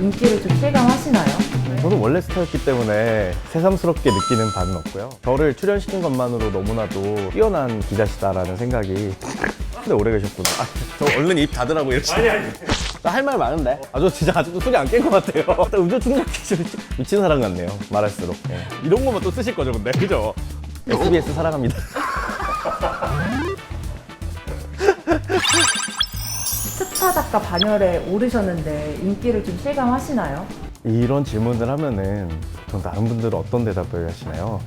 인기를 좀 실감하시나요? 저는 원래 스타였기 때문에 새삼스럽게 느끼는 바는 없고요. 저를 출연시킨 것만으로 너무나도 뛰어난 기자시다라는 생각이 근데 오래 계셨구나. 아, 저 얼른 입 닫으라고 이러시 아니, 아니. 할 말 많은데? 아, 저 진짜 아직도 소리 안깬 것 같아요. 나 음주 충격기 좀 미친- 미친 사람 같네요. 말할수록. 예. 이런 것만 또 쓰실 거죠, 근데? 그죠? SBS 사랑합니다. 스타 작가 반열에 오르셨는데 인기를 좀 실감하시나요? 이런 질문을 하면은 보통 다른 분들은 어떤 대답을 하시나요?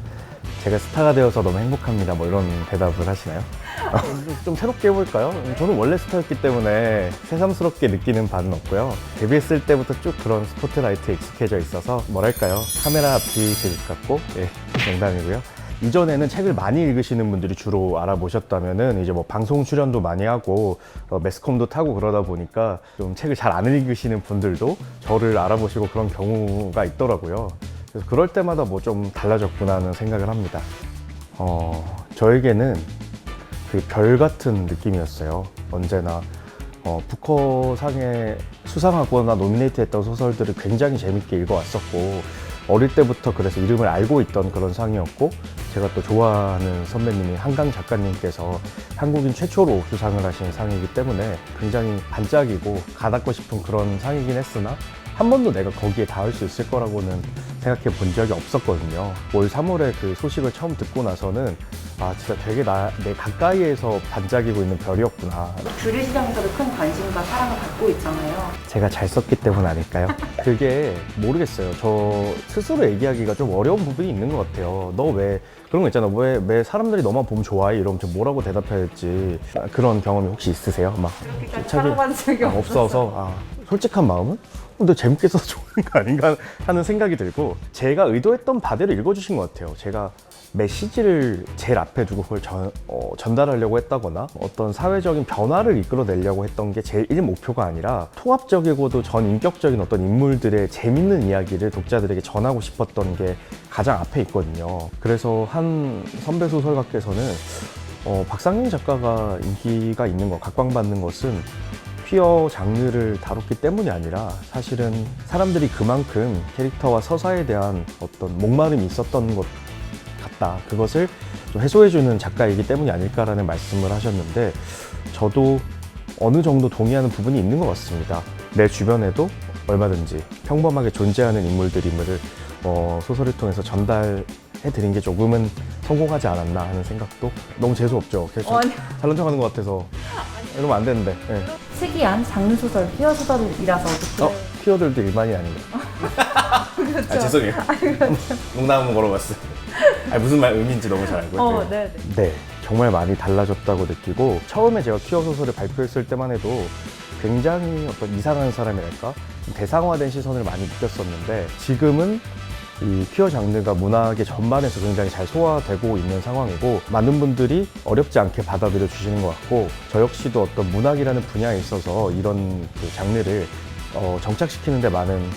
제가 스타가 되어서 너무 행복합니다. 뭐 이런 대답을 하시나요? 어, 좀 새롭게 해볼까요? 저는 원래 스타였기 때문에 새삼스럽게 느끼는 바는 없고요. 데뷔했을 때부터 쭉 그런 스포트라이트에 익숙해져 있어서 뭐랄까요? 카메라 앞이 제일 같고, 예, 농담이고요. 이전에는 책을 많이 읽으시는 분들이 주로 알아보셨다면은 이제 뭐 방송 출연도 많이 하고 어, 매스컴도 타고 그러다 보니까 좀 책을 잘 안 읽으시는 분들도 저를 알아보시고 그런 경우가 있더라고요. 그래서 그럴 때마다 뭐 좀 달라졌구나 하는 생각을 합니다. 어, 저에게는 그 별 같은 느낌이었어요. 언제나 어, 부커상에 수상하거나 노미네이트 했던 소설들을 굉장히 재밌게 읽어왔었고 어릴 때부터 그래서 이름을 알고 있던 그런 상이었고 제가 또 좋아하는 선배님이 한강 작가님께서 한국인 최초로 수상을 하신 상이기 때문에 굉장히 반짝이고 가닿고 싶은 그런 상이긴 했으나 한 번도 내가 거기에 닿을 수 있을 거라고는 생각해 본 적이 없었거든요. 올 3월에 그 소식을 처음 듣고 나서는 아 진짜 되게 나, 내 가까이에서 반짝이고 있는 별이었구나. 주류 시장에서도 큰 관심과 사랑을 받고 있잖아요. 제가 잘 썼기 때문 아닐까요? 그게 모르겠어요. 저 스스로 얘기하기가 좀 어려운 부분이 있는 것 같아요. 너 왜 그런 거 있잖아. 왜, 왜 사람들이 너만 보면 좋아해? 이러면 저 뭐라고 대답해야 할지 아, 그런 경험이 혹시 있으세요? 막 자기- 사랑받은 적이 아, 없어서. 없어서 아, 솔직한 마음은 근데 재밌게 써서 좋은 거 아닌가 하는 생각이 들고 제가 의도했던 바대로 읽어주신 것 같아요. 제가 메시지를 제일 앞에 두고 그걸 전, 어, 전달하려고 했다거나 어떤 사회적인 변화를 이끌어내려고 했던 게제 1목표가 아니라 통합적이고도 전 인격적인 어떤 인물들의 재밌는 이야기를 독자들에게 전하고 싶었던 게 가장 앞에 있거든요. 그래서 한 선배 소설가께서는 어, 박상민 작가가 인기가 있는 것, 각광받는 것은 퀴어 장르를 다뤘기 때문이 아니라 사실은 사람들이 그만큼 캐릭터와 서사에 대한 어떤 목마름이 있었던 것 같다. 그것을 좀 해소해주는 작가이기 때문이 아닐까라는 말씀을 하셨는데 저도 어느 정도 동의하는 부분이 있는 것 같습니다. 내 주변에도 얼마든지 평범하게 존재하는 인물들임을 어, 소설을 통해서 전달해 드린 게 조금은 성공하지 않았나 하는 생각도 너무 재수 없죠. 그래서 아니. 잘난 척하는 것 같아서 이러면 안 되는데. 예. 특이한 장르 소설, 피어 소설이라서 어떻게 어? 키워들도 일반이 아닌데. 그렇죠. 아, 죄송해요. 농담 한번 걸어봤어요. 아, 무슨 말 의미인지 너무 잘 알고. 어, 네. 네, 네. 네, 정말 많이 달라졌다고 느끼고 처음에 제가 퀴어 소설을 발표했을 때만 해도 굉장히 어떤 이상한 사람이랄까 좀 대상화된 시선을 많이 느꼈었는데 지금은 이 퀴어 장르가 문학의 전반에서 굉장히 잘 소화되고 있는 상황이고 많은 분들이 어렵지 않게 받아들여 주시는 것 같고 저 역시도 어떤 문학이라는 분야에 있어서 이런 그 장르를 어, 정착시키는 데 많은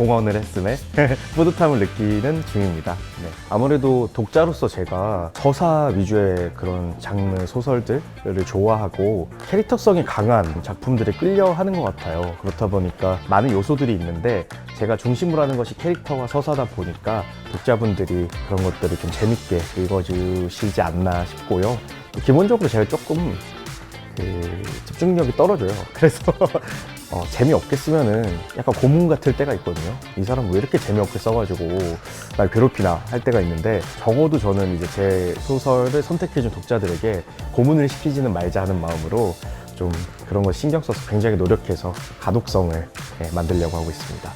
공헌을 했음에 뿌듯함을 느끼는 중입니다. 네. 아무래도 독자로서 제가 서사 위주의 그런 장르 소설들을 좋아하고 캐릭터성이 강한 작품들에 끌려 하는 것 같아요. 그렇다 보니까 많은 요소들이 있는데 제가 중심으로 하는 것이 캐릭터와 서사다 보니까 독자분들이 그런 것들을 좀 재밌게 읽어주시지 않나 싶고요. 기본적으로 제가 조금 그 집중력이 떨어져요. 그래서 어, 재미없게 쓰면은 약간 고문 같을 때가 있거든요. 이 사람 왜 이렇게 재미없게 써가지고 날 괴롭히나 할 때가 있는데 적어도 저는 이제 제 소설을 선택해준 독자들에게 고문을 시키지는 말자 하는 마음으로 좀 그런 거 신경 써서 굉장히 노력해서 가독성을 예, 만들려고 하고 있습니다.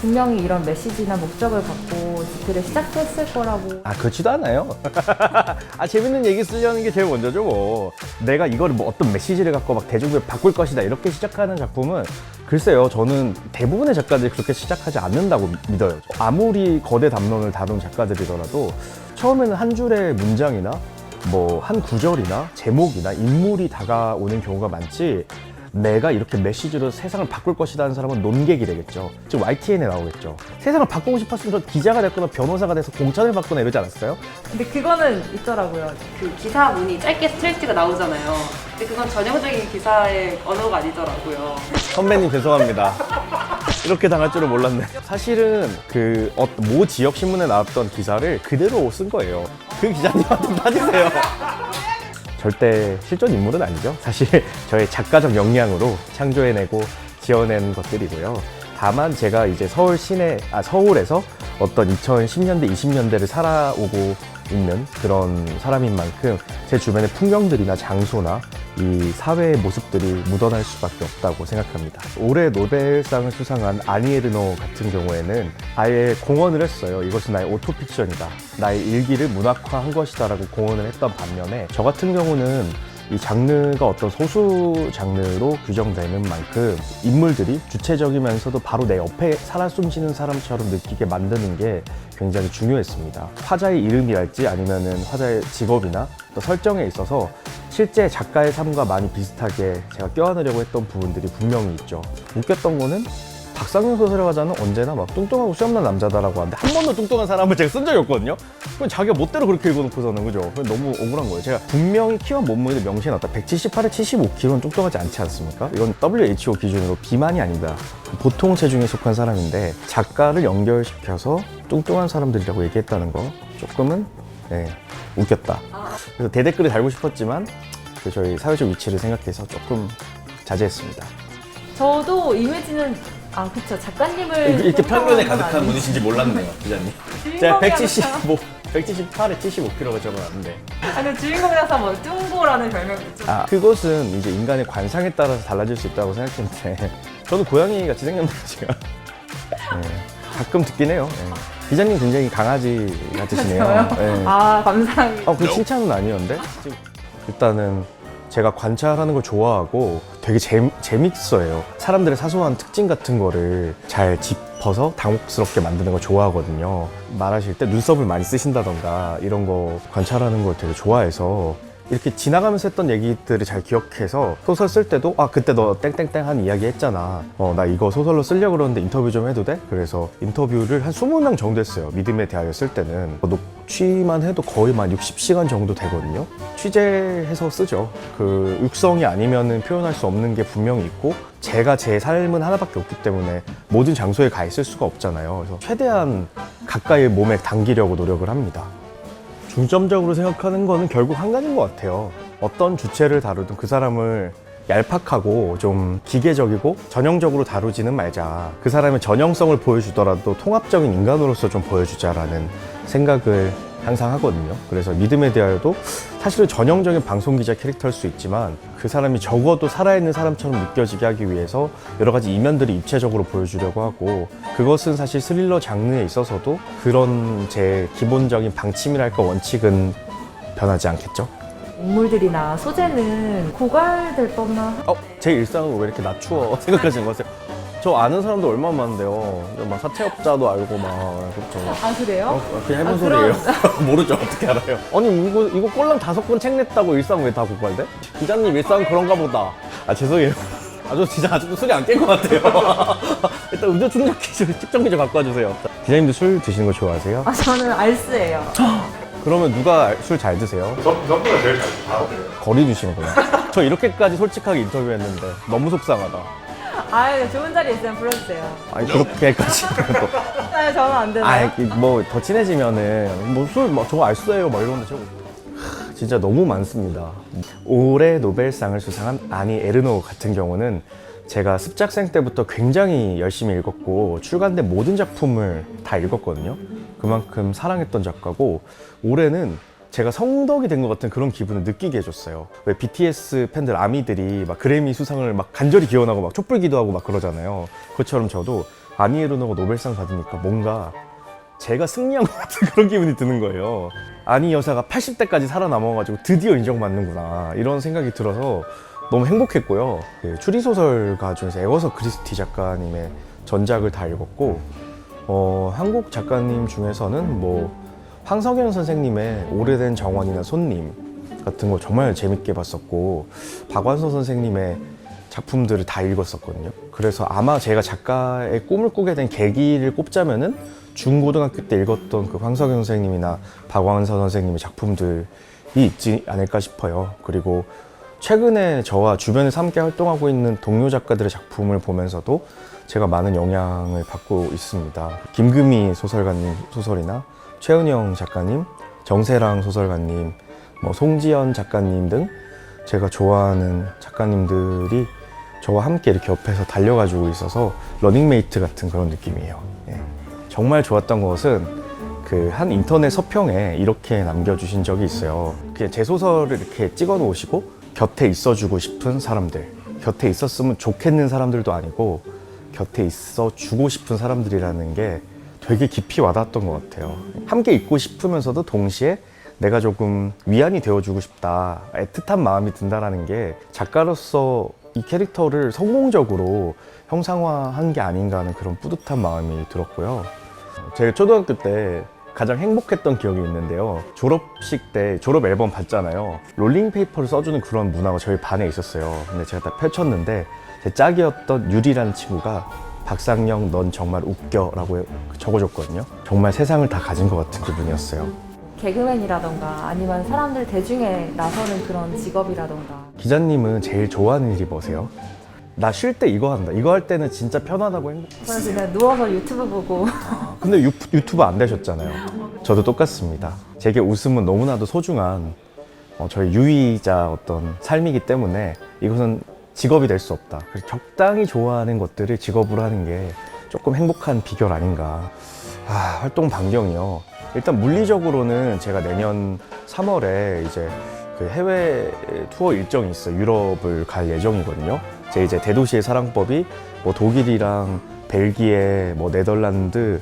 분명히 이런 메시지나 목적을 갖고 지필을 시작했을 거라고 아 그렇지도 않아요. 아 재밌는 얘기 쓰려는 게 제일 먼저죠 뭐. 내가 이거를 뭐 어떤 메시지를 갖고 막 대중을 바꿀 것이다 이렇게 시작하는 작품은 글쎄요 저는 대부분의 작가들이 그렇게 시작하지 않는다고 믿어요. 아무리 거대 담론을 다룬 작가들이더라도 처음에는 한 줄의 문장이나 뭐 한 구절이나 제목이나 인물이 다가오는 경우가 많지 내가 이렇게 메시지로 세상을 바꿀 것이다 하는 사람은 논객이 되겠죠. 즉 YTN에 나오겠죠. 세상을 바꾸고 싶었으면 저 기자가 됐거나 변호사가 돼서 공천을 받거나 이러지 않았어요? 근데 그거는 있더라고요. 그 기사문이 짧게 스트레이트가 나오잖아요. 근데 그건 전형적인 기사의 언어가 아니더라고요. 선배님 죄송합니다. 이렇게 당할 줄은 몰랐네. 사실은 그, 어, 모 지역 신문에 나왔던 기사를 그대로 쓴 거예요. 그 기자님한테 따지세요. 절대 실존 인물은 아니죠. 사실 저의 작가적 역량으로 창조해내고 지어낸 것들이고요. 다만 제가 이제 서울 시내, 아, 서울에서 어떤 2010년대, 20년대를 살아오고 있는 그런 사람인 만큼 제 주변의 풍경들이나 장소나 이 사회의 모습들이 묻어날 수밖에 없다고 생각합니다. 올해 노벨상을 수상한 아니에르노 같은 경우에는 아예 공언을 했어요. 이것은 나의 오토픽션이다. 나의 일기를 문학화한 것이다라고 공언을 했던 반면에 저 같은 경우는 이 장르가 어떤 소수 장르로 규정되는 만큼 인물들이 주체적이면서도 바로 내 옆에 살아 숨쉬는 사람처럼 느끼게 만드는 게 굉장히 중요했습니다. 화자의 이름이랄지 아니면은 화자의 직업이나 또 설정에 있어서 실제 작가의 삶과 많이 비슷하게 제가 껴안으려고 했던 부분들이 분명히 있죠. 웃겼던 거는 박상현 소설가자는 언제나 막 뚱뚱하고 수염난 남자다라고 하는데 한 번도 뚱뚱한 사람을 제가 쓴 적이 없거든요. 그럼 자기가 멋대로 그렇게 읽어놓고서는 그죠? 너무 억울한 거예요. 제가 분명히 키와 몸무게를 명시해 놨다. 178에 75kg는 뚱뚱하지 않지 않습니까? 이건 WHO 기준으로 비만이 아니다. 보통 체중에 속한 사람인데 작가를 연결시켜서 뚱뚱한 사람들이라고 얘기했다는 거 조금은 네, 웃겼다. 그래서 대댓글을 달고 싶었지만 그 저희 사회적 위치를 생각해서 조금 자제했습니다. 저도 임혜진은 아 그쵸 작가님을 이렇게 편견에 평가하는 건 가득한 아니지. 분이신지 몰랐네요, 기자님. 제가 주인공이라서 175, 178에 75kg가 적어놨는데. 아니 주인공이라서 뭐 뚱보라는 별명이 있죠. 아, 그것은 이제 인간의 관상에 따라서 달라질 수 있다고 생각했는데, 저도 고양이 같이 생겼네요, 제가. 네, 가끔 듣긴 해요. 네. 기자님 굉장히 강아지 같으시네요. 네. 아 감사합니다. 어, 그 칭찬은 아니었는데? 일단은 제가 관찰하는 걸 좋아하고 되게 재, 재밌어요. 사람들의 사소한 특징 같은 거를 잘 짚어서 당혹스럽게 만드는 걸 좋아하거든요. 말하실 때 눈썹을 많이 쓰신다던가 이런 거 관찰하는 걸 되게 좋아해서 이렇게 지나가면서 했던 얘기들을 잘 기억해서 소설 쓸 때도 아 그때 너 땡땡땡 한 이야기 했잖아. 어 나 이거 소설로 쓰려고 그러는데 인터뷰 좀 해도 돼? 그래서 인터뷰를 한 20명 정도 했어요. 믿음에 대하여 쓸 때는. 어, 녹취만 해도 거의 만 60시간 정도 되거든요. 취재해서 쓰죠. 그 육성이 아니면은 표현할 수 없는 게 분명히 있고 제가 제 삶은 하나밖에 없기 때문에 모든 장소에 가 있을 수가 없잖아요. 그래서 최대한 가까이 몸에 당기려고 노력을 합니다 중점적으로 생각하는 거는 결국 한 가지인 것 같아요. 어떤 주체를 다루든 그 사람을 얄팍하고 좀 기계적이고 전형적으로 다루지는 말자. 그 사람의 전형성을 보여주더라도 통합적인 인간으로서 좀 보여주자라는 생각을 항상 하거든요. 그래서 믿음에 대하여도 사실은 전형적인 방송 기자 캐릭터일 수 있지만 그 사람이 적어도 살아있는 사람처럼 느껴지게 하기 위해서 여러 가지 이면들을 입체적으로 보여주려고 하고 그것은 사실 스릴러 장르에 있어서도 그런 제 기본적인 방침이랄까 원칙은 변하지 않겠죠. 인물들이나 소재는 고갈될 법나 어? 제 일상을 왜 이렇게 낮추어 생각하시는 거세요? 저 아는 사람도 얼마나 많은데요. 막 사채업자도 알고 막 그렇죠. 아 그래요? 어, 그냥 해본 아, 소리예요. 모르죠 어떻게 알아요? 아니 이거 이거 꼴랑 다섯 번책 냈다고 일상 왜 다 고갈돼? 기자님 일상 그런가 보다. 아 죄송해요. 아저 진짜 아직도 술이 안 깬 것 같아요. 일단 음주 충족기 좀 측정기 좀 갖고 와주세요. 기자님도 술 드시는 거 좋아하세요? 아 저는 알스예요. 그러면 누가 술 잘 드세요? 저 부산보다 제일 잘 알아요. 거리 두시는구나. 저 이렇게까지 솔직하게 인터뷰했는데 너무 속상하다. 아 좋은 자리 있으면 불러주세요. 아니 그렇게까지 또. 아 저는 안 되나요? 아이 뭐 더 친해지면은 뭐술막 저거 알수예요 막 이러는데 저거 하, 진짜 너무 많습니다. 올해 노벨상을 수상한 아니 에르노 같은 경우는 제가 습작생 때부터 굉장히 열심히 읽었고 출간된 모든 작품을 다 읽었거든요. 그만큼 사랑했던 작가고 올해는 제가 성덕이 된 것 같은 그런 기분을 느끼게 해줬어요. 왜 BTS 팬들 아미들이 막 그래미 수상을 막 간절히 기원하고 막 촛불 기도하고 막 그러잖아요. 그것처럼 저도 아니 에르노가 노벨상 받으니까 뭔가 제가 승리한 것 같은 그런 기분이 드는 거예요. 아니 여사가 80대까지 살아남아가지고 드디어 인정받는구나 이런 생각이 들어서 너무 행복했고요. 그 추리소설가 중에서 에워서 크리스티 작가님의 전작을 다 읽었고 어, 한국 작가님 중에서는 뭐 황석영 선생님의 오래된 정원이나 손님 같은 거 정말 재밌게 봤었고 박완서 선생님의 작품들을 다 읽었었거든요. 그래서 아마 제가 작가의 꿈을 꾸게 된 계기를 꼽자면은 중고등학교 때 읽었던 그 황석영 선생님이나 박완서 선생님의 작품들이 있지 않을까 싶어요. 그리고 최근에 저와 주변에서 함께 활동하고 있는 동료 작가들의 작품을 보면서도 제가 많은 영향을 받고 있습니다. 김금희 소설가님 소설이나 최은영 작가님, 정세랑 소설가님, 뭐 송지연 작가님 등 제가 좋아하는 작가님들이 저와 함께 이렇게 옆에서 달려가지고 있어서 러닝메이트 같은 그런 느낌이에요. 예. 정말 좋았던 것은 그 한 인터넷 서평에 이렇게 남겨주신 적이 있어요. 그냥 제 소설을 이렇게 찍어 놓으시고 곁에 있어주고 싶은 사람들, 곁에 있었으면 좋겠는 사람들도 아니고 곁에 있어 주고 싶은 사람들이라는 게 되게 깊이 와닿았던 것 같아요. 함께 있고 싶으면서도 동시에 내가 조금 위안이 되어주고 싶다, 애틋한 마음이 든다라는 게 작가로서 이 캐릭터를 성공적으로 형상화한 게 아닌가 하는 그런 뿌듯한 마음이 들었고요. 제가 초등학교 때 가장 행복했던 기억이 있는데요. 졸업식 때 졸업 앨범 봤잖아요. 롤링페이퍼를 써주는 그런 문화가 저희 반에 있었어요. 근데 제가 딱 펼쳤는데 제 짝이었던 유리라는 친구가 박상영 넌 정말 웃겨 라고 적어줬거든요. 정말 세상을 다 가진 것 같은 기분이었어요. 개그맨이라던가 아니면 사람들 대중에 나서는 그런 직업이라던가 기자님은 제일 좋아하는 일이 뭐세요? 나 쉴 때 이거 한다. 이거 할 때는 진짜 편안하고 행복. 저는 그냥 누워서 유튜브 보고 근데 유, 유튜브 안 되셨잖아요. 저도 똑같습니다. 제게 웃음은 너무나도 소중한 어, 저희 유의자 어떤 삶이기 때문에 이것은 직업이 될 수 없다. 그래서 적당히 좋아하는 것들을 직업으로 하는 게 조금 행복한 비결 아닌가. 아, 활동 반경이요. 일단 물리적으로는 제가 내년 3월에 이제 그 해외 투어 일정이 있어요. 유럽을 갈 예정이거든요. 제 이제 대도시의 사랑법이 뭐 독일이랑 벨기에, 뭐 네덜란드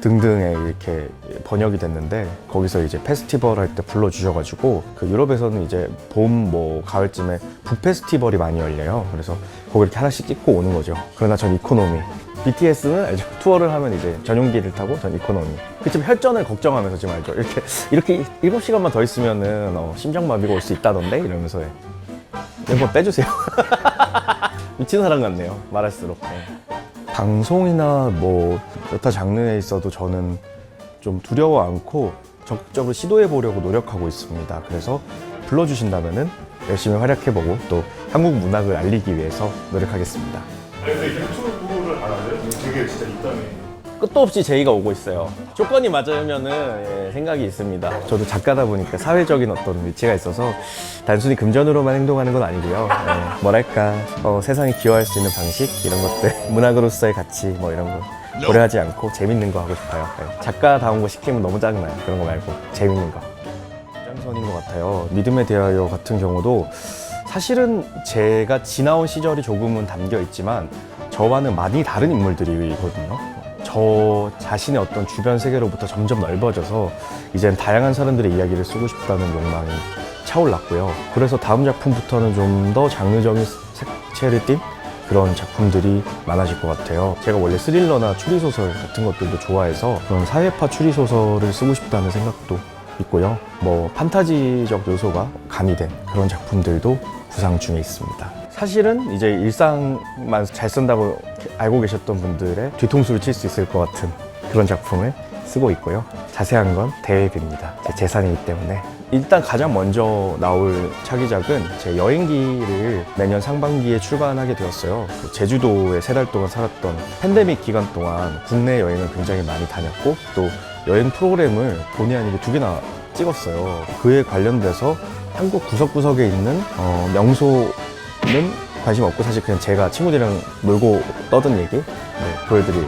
등등에 이렇게 번역이 됐는데 거기서 이제 페스티벌 할 때 불러주셔가지고 그 유럽에서는 이제 봄 뭐 가을쯤에 북 페스티벌이 많이 열려요. 그래서 거기 이렇게 하나씩 찍고 오는 거죠. 그러나 전 이코노미. BTS는 알죠? 투어를 하면 이제 전용기를 타고 전 이코노미. 그좀 혈전을 걱정하면서 지금 알죠? 이렇게 이렇게 7시간만 더 있으면은 어, 심장마비가 올 수 있다던데 이러면서 해. 이거 빼주세요. 미친 사람 같네요. 말할수록. 네. 방송이나 뭐 여타 장르에 있어도 저는 좀 두려워 않고 적극적으로 시도해 보려고 노력하고 있습니다. 그래서 불러주신다면은 열심히 활약해보고 또 한국 문학을 알리기 위해서 노력하겠습니다. 근데 유튜브를 안 하세요? 되게 진짜 있다네. 끝도 없이 제의가 오고 있어요. 조건이 맞으면은 예, 생각이 있습니다. 저도 작가다 보니까 사회적인 어떤 위치가 있어서 단순히 금전으로만 행동하는 건 아니고요. 예, 뭐랄까 어, 세상에 기여할 수 있는 방식 이런 것들 문학으로서의 가치 뭐 이런 거 고려하지 않고 재밌는 거 하고 싶어요. 예, 작가다운 거 시키면 너무 짜증나요. 그런 거 말고 재밌는 거. 장선인 것 같아요. 믿음에 대하여 같은 경우도 사실은 제가 지나온 시절이 조금은 담겨 있지만 저와는 많이 다른 인물들이거든요. 저 자신의 어떤 주변 세계로부터 점점 넓어져서 이젠 다양한 사람들의 이야기를 쓰고 싶다는 욕망이 차올랐고요. 그래서 다음 작품부터는 좀 더 장르적인 색채를 띤 그런 작품들이 많아질 것 같아요. 제가 원래 스릴러나 추리소설 같은 것들도 좋아해서 그런 사회파 추리소설을 쓰고 싶다는 생각도 있고요. 뭐 판타지적 요소가 가미된 그런 작품들도 구상 중에 있습니다. 사실은 이제 일상만 잘 쓴다고 알고 계셨던 분들의 뒤통수를 칠 수 있을 것 같은 그런 작품을 쓰고 있고요. 자세한 건 대회비입니다. 제 재산이기 때문에. 일단 가장 먼저 나올 차기작은 제 여행기를 내년 상반기에 출간하게 되었어요. 그 제주도에 세 달 동안 살았던 팬데믹 기간 동안 국내 여행을 굉장히 많이 다녔고 또 여행 프로그램을 본의 아니게 두 개나 찍었어요. 그에 관련돼서 한국 구석구석에 있는 어, 명소는 관심 없고 사실 그냥 제가 친구들이랑 놀고 떠든 얘기? 네, 보여드릴